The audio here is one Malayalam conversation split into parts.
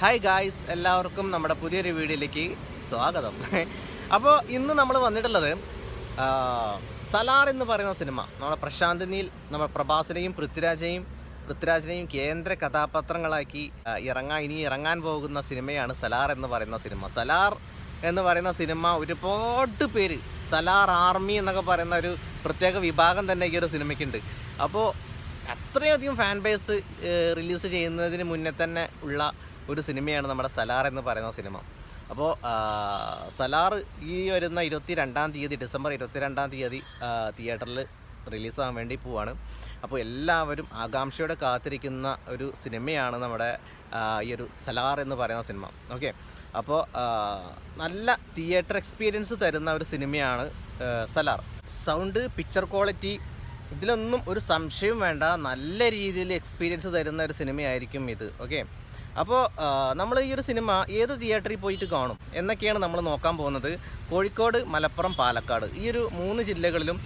ഹായ് ഗായ്സ് എല്ലാവർക്കും നമ്മുടെ പുതിയൊരു വീഡിയോയിലേക്ക് സ്വാഗതം. അപ്പോൾ ഇന്ന് നമ്മൾ വന്നിട്ടുള്ളത് സലാർ എന്ന് പറയുന്ന സിനിമ. നമ്മുടെ പ്രശാന്ത് നീൽ നമ്മുടെ പ്രഭാസിനെയും പൃഥ്വിരാജനെയും പൃഥ്വിരാജിനെയും കേന്ദ്ര കഥാപാത്രങ്ങളാക്കി ഇറങ്ങാൻ ഇനി ഇറങ്ങാൻ പോകുന്ന സിനിമയാണ് സലാർ എന്ന് പറയുന്ന സിനിമ. സലാർ എന്ന് പറയുന്ന സിനിമ ഒരുപാട് പേര് സലാർ ആർമി എന്നൊക്കെ പറയുന്ന ഒരു പ്രത്യേക വിഭാഗം തന്നെ ഈ ഒരു സിനിമയ്ക്കുണ്ട്. അപ്പോൾ അത്രയധികം ഫാൻ ബേസ് റിലീസ് ചെയ്യുന്നതിന് മുന്നേ തന്നെ ഉള്ള ഒരു സിനിമയാണ് നമ്മുടെ സലാർ എന്ന് പറയുന്ന സിനിമ. അപ്പോൾ സലാർ ഈ വരുന്ന ഇരുപത്തി രണ്ടാം തീയതി ഡിസംബർ ഇരുപത്തി രണ്ടാം തീയതി തിയേറ്ററിൽ റിലീസാകാൻ വേണ്ടി പോവാണ്. അപ്പോൾ എല്ലാവരും ആകാംക്ഷയോടെ കാത്തിരിക്കുന്ന ഒരു സിനിമയാണ് നമ്മുടെ ഈ ഒരു സലാർ എന്ന് പറയുന്ന സിനിമ. ഓക്കെ? അപ്പോൾ നല്ല തിയേറ്റർ എക്സ്പീരിയൻസ് തരുന്ന ഒരു സിനിമയാണ് സലാർ. സൗണ്ട് പിക്ചർ ക്വാളിറ്റി ഇതിലൊന്നും ഒരു സംശയവും വേണ്ട. നല്ല രീതിയിൽ എക്സ്പീരിയൻസ് തരുന്ന ഒരു സിനിമയായിരിക്കും ഇത്. ഓക്കെ? അപ്പോൾ നമ്മൾ ഈ ഒരു സിനിമ ഏത് തിയേറ്ററിൽ പോയിട്ട് കാണും? എന്നൊക്കെയാണ് നമ്മൾ നോക്കാൻ പോകുന്നത്. കോഴിക്കോട് മലപ്പുറം പാലക്കാട്. ഈ ഒരു മൂന്ന് ജില്ലകളിലും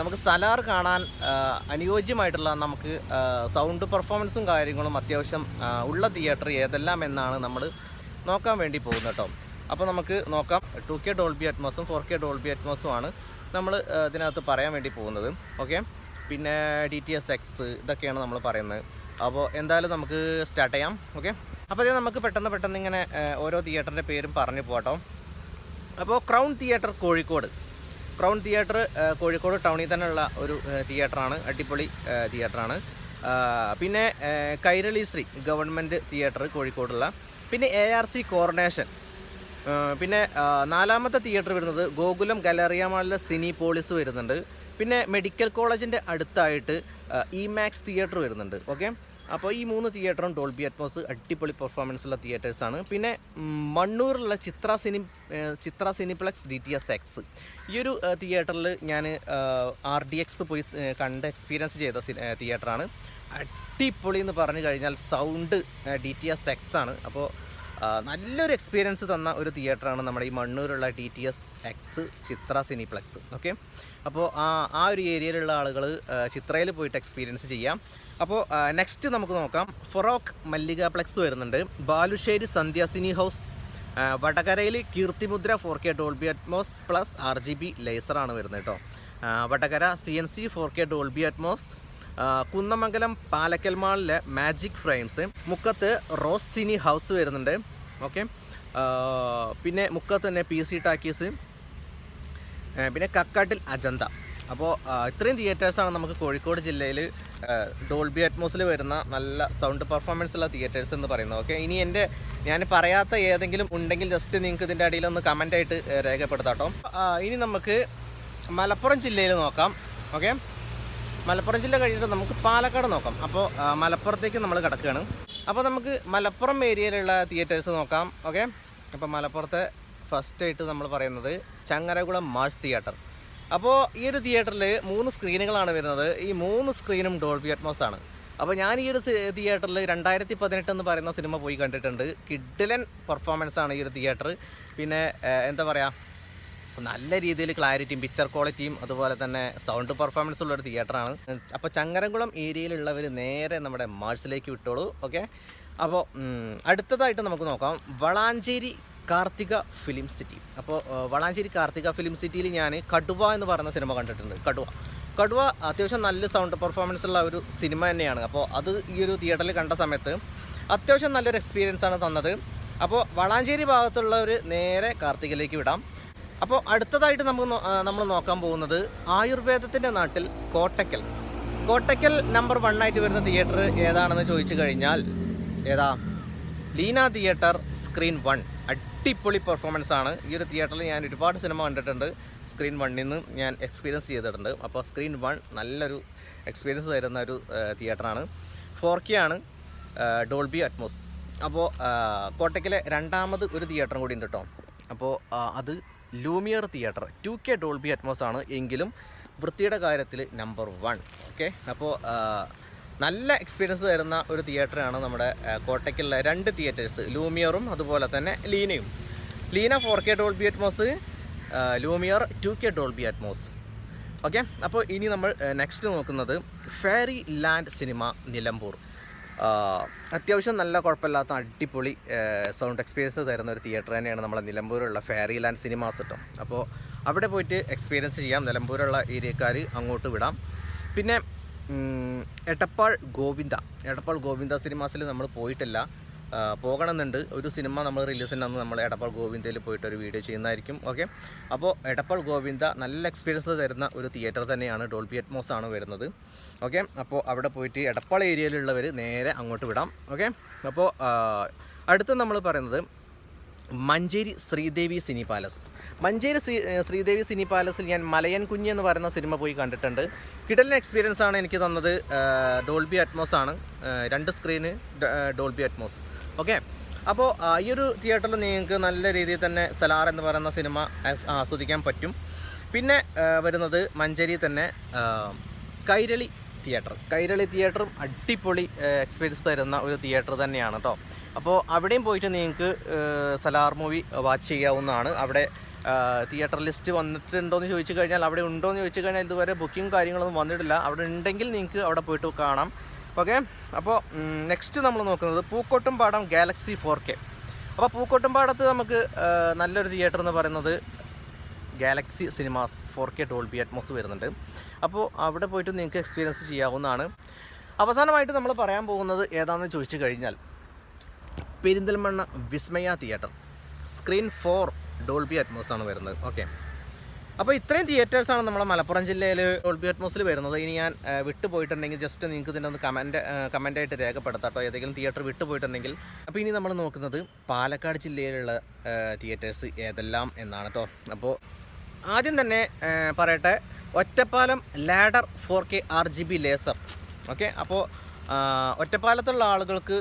നമുക്ക് സലാർ കാണാൻ അനുയോജ്യമായിട്ടുള്ള നമുക്ക് സൗണ്ട് പെർഫോമൻസും കാര്യങ്ങളും അത്യാവശ്യം ഉള്ള തിയേറ്റർ ഏതെല്ലാം എന്നാണ് നമ്മൾ നോക്കാൻ വേണ്ടി പോകുന്നത് കേട്ടോ. അപ്പോൾ നമുക്ക് നോക്കാം. ടു കെ ഡോൾബി അറ്റ്മോസും ഫോർ കെ ഡോൾബി അറ്റ്മോസും ആണ് നമ്മൾ ഇതിനകത്ത് പറയാൻ വേണ്ടി പോകുന്നത്. ഓക്കെ? പിന്നെ ഡി ടി എസ് എക്സ് ഇതൊക്കെയാണ് നമ്മൾ പറയുന്നത്. അപ്പോൾ എന്തായാലും നമുക്ക് സ്റ്റാർട്ട് ചെയ്യാം ഓക്കെ അപ്പോൾ അതേ നമുക്ക് പെട്ടെന്ന് പെട്ടെന്ന് ഇങ്ങനെ ഓരോ തിയേറ്ററിന്റെ പേരും പറഞ്ഞു പോട്ടോ അപ്പോൾ crown theatre Kozhikode. Crown theatre Kozhikode ടൗണിൽ തന്നെയുള്ള ഒരു തിയേറ്ററാണ് അടിപൊളി തിയേറ്ററാണ് പിന്നെ കൈരളി ശ്രീ ഗവൺമെന്റ് തിയേറ്റർ കോഴിക്കോടുള്ള. പിന്നെ എ ആർ സി കോർണേഷൻ പിന്നെ നാലാമത്തെ തിയേറ്റർ വരുന്നത് ഗോകുലം ഗലേറിയ മാളിലെ സിനി പോളിസ് വരുന്നുണ്ട്. പിന്നെ മെഡിക്കൽ കോളേജിന്റെ അടുത്തായിട്ട് ഇ മാക്സ് തിയേറ്റർ വരുന്നുണ്ട് ഓക്കെ അപ്പോൾ ഈ മൂന്ന് തിയേറ്ററും ഡോൾബി അറ്റ്മോസ് അടിപൊളി പെർഫോമൻസ് ഉള്ള തിയേറ്റേഴ്സാണ്. പിന്നെ മണ്ണൂരിലുള്ള Chitra cine Chitra cineplex D T S X ഈ ഒരു തിയേറ്ററിൽ ഞാൻ ആർ ഡി എക്സ് പോയി കണ്ട് എക്സ്പീരിയൻസ് ചെയ്ത തിയേറ്ററാണ്. അടിപൊളി എന്ന് പറഞ്ഞു കഴിഞ്ഞാൽ sound D T S X ആണ്. അപ്പോൾ നല്ലൊരു എക്സ്പീരിയൻസ് തന്ന ഒരു തിയേറ്ററാണ് നമ്മുടെ ഈ മണ്ണൂരുള്ള D T S X Chitra cineplex. Okay? അപ്പോൾ ആ ആ ഒരു ഏരിയയിലുള്ള ആളുകൾ ചിത്രയിൽ പോയിട്ട് എക്സ്പീരിയൻസ് ചെയ്യാം. അപ്പോൾ നെക്സ്റ്റ് നമുക്ക് നോക്കാം. ഫൊറോക്ക് മല്ലിക പ്ലക്സ് വരുന്നുണ്ട്. ബാലുശ്ശേരി സന്ധ്യാസിനി ഹൗസ്. വടകരയിൽ Keerthimudra four K Dolby Atmos plus R G B ലേസറാണ് വരുന്നത് കേട്ടോ. Vadakara C N C four K Dolby Atmos Kunnamangalam Palakkal മാളിലെ magic frames മുക്കത്ത് റോസ് സിനി ഹൗസ് വരുന്നുണ്ട്. ഓക്കെ പിന്നെ മുക്കത്ത് തന്നെ പി സി ടാക്കീസ് പിന്നെ കക്കാട്ടിൽ അജന്ത. അപ്പോൾ ഇത്രയും തിയേറ്റേഴ്സാണ് നമുക്ക് കോഴിക്കോട് ജില്ലയിൽ ഡോൾബി അറ്റ്മോസിൽ വരുന്ന നല്ല സൗണ്ട് പെർഫോമൻസ് ഉള്ള തിയേറ്റേഴ്സ് എന്ന് പറയുന്നത്. ഓക്കെ ഇനി എന്റെ ഞാൻ പറയാത്ത ഏതെങ്കിലും ഉണ്ടെങ്കിൽ ജസ്റ്റ് നിങ്ങൾക്ക് ഇതിന്റെ അടിയിൽ ഒന്ന് കമന്റ് ആയിട്ട് ഏ, രേഖപ്പെടുത്താം ഇനി നമുക്ക് മലപ്പുറം ജില്ലയിൽ നോക്കാം. ഓക്കെ മലപ്പുറം ജില്ല കഴിഞ്ഞിട്ട് നമുക്ക് പാലക്കാട് നോക്കാം. അപ്പോൾ മലപ്പുറത്തേക്ക് നമ്മൾ കിടക്കുകയാണ് അപ്പോൾ നമുക്ക് മലപ്പുറം ഏരിയയിലുള്ള തിയേറ്റേഴ്സ് നോക്കാം. ഓക്കെ അപ്പോൾ മലപ്പുറത്തെ ഫസ്റ്റ് ആയിട്ട് നമ്മൾ പറയുന്നത് ചങ്ങരകുളം മാഷ് തിയേറ്റർ. അപ്പോൾ ഈ ഒരു തിയേറ്ററിൽ മൂന്ന് സ്ക്രീനുകളാണ് വരുന്നത്. ഈ മൂന്ന് സ്ക്രീനും ഡോൾബി അറ്റ്മോസ് ആണ്. അപ്പോൾ ഞാൻ ഈ ഒരു തിയേറ്ററിൽ രണ്ടായിരത്തി പതിനെട്ട് എന്ന് പറയുന്ന സിനിമ പോയി കണ്ടിട്ടുണ്ട്. കിഡിലൻ പെർഫോമൻസ് ആണ് ഈ ഒരു തിയേറ്റർ. പിന്നെ എന്താ പറയുക നല്ല രീതിയിൽ ക്ലാരിറ്റിയും പിക്ചർ ക്വാളിറ്റിയും അതുപോലെ തന്നെ സൗണ്ട് പെർഫോമൻസ് ഉള്ളൊരു തിയേറ്ററാണ്. അപ്പോൾ ചങ്ങരംകുളം ഏരിയയിലുള്ളവർ നേരെ നമ്മുടെ മാഴ്സിലേക്ക് വിട്ടോളൂ. ഓക്കെ? അപ്പോൾ അടുത്തതായിട്ട് നമുക്ക് നോക്കാം. Valanchery Karthika film city. അപ്പോൾ വളാഞ്ചേരി കാർത്തിക ഫിലിം സിറ്റിയിൽ ഞാൻ കടുവ എന്ന് പറയുന്ന സിനിമ കണ്ടിട്ടുണ്ട്. കടുവ. കടുവ അത്യാവശ്യം നല്ല സൗണ്ട് പെർഫോമൻസ് ഉള്ള ഒരു സിനിമ തന്നെയാണ്. അപ്പോൾ അത് ഈ ഒരു തിയേറ്ററിൽ കണ്ട സമയത്ത് അത്യാവശ്യം നല്ലൊരു എക്സ്പീരിയൻസ് ആണ് തന്നത്. അപ്പോൾ വളാഞ്ചേരി ഭാഗത്തുള്ളവർ നേരെ കാർത്തികയിലേക്ക് വിടാം. അപ്പോൾ അടുത്തതായിട്ട് നമുക്ക് നമ്മൾ നോക്കാൻ പോകുന്നത് ആയുർവേദത്തിന്റെ നാട്ടിൽ കോട്ടക്കൽ കോട്ടക്കൽ നമ്പർ വൺ ആയിട്ട് വരുന്ന തിയേറ്റർ ഏതാണെന്ന് ചോദിച്ചു കഴിഞ്ഞാൽ ഏതാ? ലീന തിയേറ്റർ സ്ക്രീൻ വൺ അടിപൊളി പെർഫോമൻസ് ആണ്. ഈ ഒരു തിയേറ്ററിൽ ഞാൻ ഒരുപാട് സിനിമ കണ്ടിട്ടുണ്ട്. സ്ക്രീൻ വണ്ണിൽ നിന്ന് ഞാൻ എക്സ്പീരിയൻസ് ചെയ്തിട്ടുണ്ട്. അപ്പോൾ സ്ക്രീൻ വൺ നല്ലൊരു എക്സ്പീരിയൻസ് തരുന്ന ഒരു തിയേറ്ററാണ് ഫോർ കെ ആണ് ഡോൾബി അറ്റ്മോസ് അപ്പോൾ കോട്ടയ്ക്കിലെ രണ്ടാമത് ഒരു തിയേറ്ററും കൂടി ഉണ്ട് കേട്ടോ അപ്പോൾ അത് Lumiere theatre two K Dolby Atmos ആണ്. എങ്കിലും വൃത്തിയുടെ കാര്യത്തിൽ നമ്പർ വൺ ഓക്കെ അപ്പോൾ നല്ല എക്സ്പീരിയൻസ് തരുന്ന ഒരു തിയേറ്ററാണ് നമ്മുടെ കോട്ടയ്ക്കുള്ള രണ്ട് തിയേറ്റേഴ്സ് ലൂമിയറും അതുപോലെ തന്നെ ലീനയും. Leena four K Dolby Atmos Lumiere two K Dolby Atmos okay അപ്പോൾ ഇനി നമ്മൾ നെക്സ്റ്റ് നോക്കുന്നത് ഫെയറി ലാൻഡ് സിനിമ നിലമ്പൂർ അത്യാവശ്യം നല്ല കുഴപ്പമില്ലാത്ത അടിപൊളി സൗണ്ട് എക്സ്പീരിയൻസ് തരുന്ന ഒരു തിയേറ്റർ തന്നെയാണ് നമ്മളെ നിലമ്പൂരുള്ള ഫെയറി ലാൻഡ് സിനിമാസ് കേട്ടോ അപ്പോൾ അവിടെ പോയിട്ട് എക്സ്പീരിയൻസ് ചെയ്യാം. നിലമ്പൂരുള്ള ഏരിയക്കാർ അങ്ങോട്ട് വിടാം. പിന്നെ എടപ്പാൾ ഗോവിന്ദ. എടപ്പാൾ ഗോവിന്ദ സിനിമാസിൽ നമ്മൾ പോയിട്ടില്ല. പോകണമെന്നുണ്ട്. ഒരു സിനിമ നമ്മൾ റിലീസിന്റെ അന്ന് നമ്മൾ എടപ്പാൾ ഗോവിന്ദയിൽ പോയിട്ട് ഒരു വീഡിയോ ചെയ്യുന്നതായിരിക്കും. ഓക്കെ അപ്പോൾ എടപ്പാൾ ഗോവിന്ദ നല്ല എക്സ്പീരിയൻസ് തരുന്ന ഒരു തിയേറ്റർ തന്നെയാണ് ഡോൾബി അറ്റ്മോസ് ആണ് വരുന്നത്. ഓക്കെ അപ്പോൾ അവിടെ പോയിട്ട് എടപ്പാൾ ഏരിയയിലുള്ളവർ നേരെ അങ്ങോട്ട് വിടാം. ഓക്കെ അപ്പോൾ അടുത്ത് നമ്മൾ പറയുന്നത് Manjeri Sreedevi cine palace. Manjeri Sree Sreedevi cine പാലസിൽ ഞാൻ മലയൻ കുഞ്ഞ് എന്ന് പറയുന്ന സിനിമ പോയി കണ്ടിട്ടുണ്ട്. കിടലിന് എക്സ്പീരിയൻസ് ആണ് എനിക്ക് തന്നത്. ഡോൾബി അറ്റ്മോസ് ആണ്. രണ്ട് സ്ക്രീന് ഡോൾബി അറ്റ്മോസ്. ഓക്കെ? അപ്പോൾ ഈ ഒരു തിയേറ്ററിൽ നിങ്ങൾക്ക് നല്ല രീതിയിൽ തന്നെ സലാർ എന്ന് പറയുന്ന സിനിമ ആസ്വദിക്കാൻ പറ്റും. പിന്നെ വരുന്നത് മഞ്ചേരി തന്നെ കൈരളി തിയേറ്റർ. കൈരളി തിയേറ്ററും അടിപൊളി എക്സ്പീരിയൻസ് തരുന്ന ഒരു തിയേറ്റർ തന്നെയാണ് കേട്ടോ അപ്പോൾ അവിടെയും പോയിട്ട് നിങ്ങൾക്ക് സലാർ മൂവി വാച്ച് ചെയ്യാവുന്നതാണ്. അവിടെ തിയേറ്റർ ലിസ്റ്റ് വന്നിട്ടുണ്ടോ എന്ന് ചോദിച്ചു കഴിഞ്ഞാൽ അവിടെ ഉണ്ടോ എന്ന് ചോദിച്ചു കഴിഞ്ഞാൽ ഇതുവരെ ബുക്കിംഗ് കാര്യങ്ങളൊന്നും വന്നിട്ടില്ല. അവിടെ ഉണ്ടെങ്കിൽ നിങ്ങൾക്ക് അവിടെ പോയിട്ട് കാണാം. ഓക്കെ? അപ്പോൾ നെക്സ്റ്റ് നമ്മൾ നോക്കുന്നത് പൂക്കോട്ടും പാടം ഗാലക്സി ഫോർ കെ. അപ്പോൾ പൂക്കോട്ടും പാടത്ത് നമുക്ക് നല്ലൊരു തിയേറ്റർ എന്ന് പറയുന്നത് galaxy cinemas four K Dolby Atmos വരുന്നുണ്ട്. അപ്പോൾ അവിടെ പോയിട്ട് നിങ്ങൾക്ക് എക്സ്പീരിയൻസ് ചെയ്യാവുന്നതാണ്. അവസാനമായിട്ട് നമ്മൾ പറയാൻ പോകുന്നത് ഏതാണെന്ന് ചോദിച്ചു കഴിഞ്ഞാൽ Perinthalmanna Vismaya theatre. Screen four Dolby Atmos ആണ് വരുന്നത്. ഓക്കെ. അപ്പോൾ ഇത്രയും തിയേറ്റേഴ്സാണ് നമ്മുടെ മലപ്പുറം ജില്ലയിൽ ഡോൾബി അറ്റ്മോസിൽ വരുന്നത്. ഇനി ഞാൻ വിട്ടുപോയിട്ടുണ്ടെങ്കിൽ ജസ്റ്റ് നിങ്ങൾക്ക് ഇതിന്റെ ഒന്ന് കമന്റ് കമന്റായിട്ട് രേഖപ്പെടുത്താട്ടോ ഏതെങ്കിലും തിയേറ്റർ വിട്ടുപോയിട്ടുണ്ടെങ്കിൽ. അപ്പോൾ ഇനി നമ്മൾ നോക്കുന്നത് പാലക്കാട് ജില്ലയിലുള്ള തിയേറ്റേഴ്സ് ഏതെല്ലാം എന്നാണ് കേട്ടോ. അപ്പോൾ ആദ്യം തന്നെ പറയട്ടെ. Ottapalam ladder four K R G B laser. Okay? അപ്പോൾ ഒറ്റപ്പാലത്തുള്ള ആളുകൾക്ക്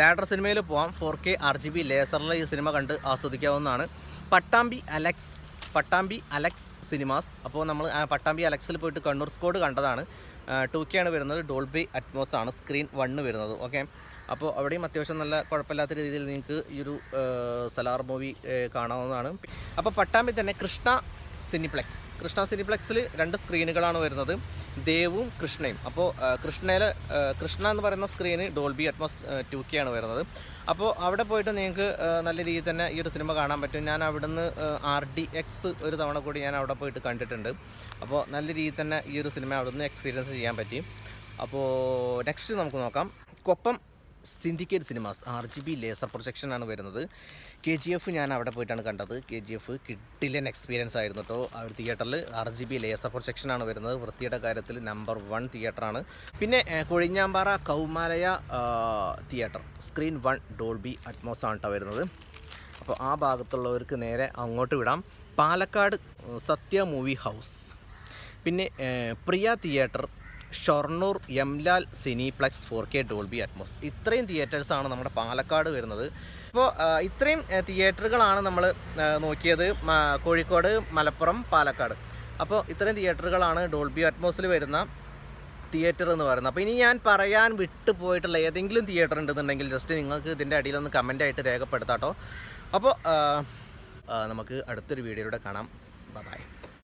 ലാഡർ സിനിമയിൽ പോകാം four K R G B ലേസറിലെ ഈ സിനിമ കണ്ട് ആസ്വദിക്കാവുന്നതാണ്. Pattambi Alex Pattambi Alex cinemas. അപ്പോൾ നമ്മൾ പട്ടാമ്പി അലക്സിൽ പോയിട്ട് കണ്ണൂർ സ്കോഡ് കണ്ടതാണ്. ടു ആണ് വരുന്നത്. ഡോൾബി അറ്റ്മോസ് ആണ് സ്ക്രീൻ വണ്ണ് വരുന്നത്. ഓക്കെ? അപ്പോൾ അവിടെയും അത്യാവശ്യം നല്ല കുഴപ്പമില്ലാത്ത രീതിയിൽ നിങ്ങൾക്ക് ഈ ഒരു സലാർ മൂവി കാണാവുന്നതാണ്. അപ്പോൾ പട്ടാമ്പി തന്നെ കൃഷ്ണ സിനിപ്ലെക്സ്. കൃഷ്ണ സിനിപ്ലെക്സിൽ രണ്ട് സ്ക്രീനുകളാണ് വരുന്നത്. ദേവും കൃഷ്ണയും. അപ്പോൾ കൃഷ്ണയിൽ കൃഷ്ണ എന്ന് പറയുന്ന സ്ക്രീന് ഡോൾബി അറ്റ്മോസ് ടു കെ ആണ് വരുന്നത്. അപ്പോൾ അവിടെ പോയിട്ട് നിങ്ങൾക്ക് നല്ല രീതിയിൽ തന്നെ ഈ ഒരു സിനിമ കാണാൻ പറ്റും. ഞാൻ അവിടുന്ന് ആർ ഡി എക്സ് ഒരു തവണ കൂടി ഞാൻ അവിടെ പോയിട്ട് കണ്ടിട്ടുണ്ട്. അപ്പോൾ നല്ല രീതിയിൽ തന്നെ ഈ ഒരു സിനിമ അവിടുന്ന് എക്സ്പീരിയൻസ് ചെയ്യാൻ പറ്റി. അപ്പോൾ നെക്സ്റ്റ് നമുക്ക് നോക്കാം. Koppam syndicate cinemas R G B laser പ്രൊജക്ഷനാണ് വരുന്നത്. കെ ജി എഫ് ഞാൻ അവിടെ പോയിട്ടാണ് കണ്ടത്. കെ ജി എഫ് കിട്ടില്ല എക്സ്പീരിയൻസ് ആയിരുന്നു കേട്ടോ ആ ഒരു തിയേറ്ററിൽ ആർ ജി ബി ലേസർ പ്രൊജക്ഷനാണ് വരുന്നത്. വൃത്തിയുടെ കാര്യത്തിൽ നമ്പർ വൺ തിയേറ്ററാണ് പിന്നെ Kozhinjampara Kaumalaya theatre screen one Dolby Atmos ആണ് കേട്ടോ വരുന്നത്. അപ്പോൾ ആ ഭാഗത്തുള്ളവർക്ക് നേരെ അങ്ങോട്ട് വിടാം. പാലക്കാട് സത്യ മൂവി ഹൗസ് പിന്നെ Priya theatre Shoranur Yamlal cineplex four K Dolby Atmos. ഇത്രയും തിയേറ്റേഴ്സാണ് നമ്മുടെ പാലക്കാട് വരുന്നത്. ഇപ്പോൾ ഇത്രയും തിയേറ്ററുകളാണ് നമ്മൾ നോക്കിയത് കോഴിക്കോട് മലപ്പുറം പാലക്കാട്. അപ്പോൾ ഇത്രയും തിയേറ്ററുകളാണ് ഡോൾബി അറ്റ്മോസിൽ വരുന്ന തിയേറ്റർ എന്ന് പറയുന്നത്. അപ്പോൾ ഇനി ഞാൻ പറയാൻ വിട്ടു പോയിട്ടുള്ള ഏതെങ്കിലും തിയേറ്റർ ഉണ്ടെന്നുണ്ടെങ്കിൽ ജസ്റ്റ് നിങ്ങൾക്ക് ഇതിന്റെ അടിയിലൊന്ന് കമന്റായിട്ട് രേഖപ്പെടുത്താട്ടോ. അപ്പോൾ നമുക്ക് അടുത്തൊരു വീഡിയോയിലൂടെ കാണാം. ബൈ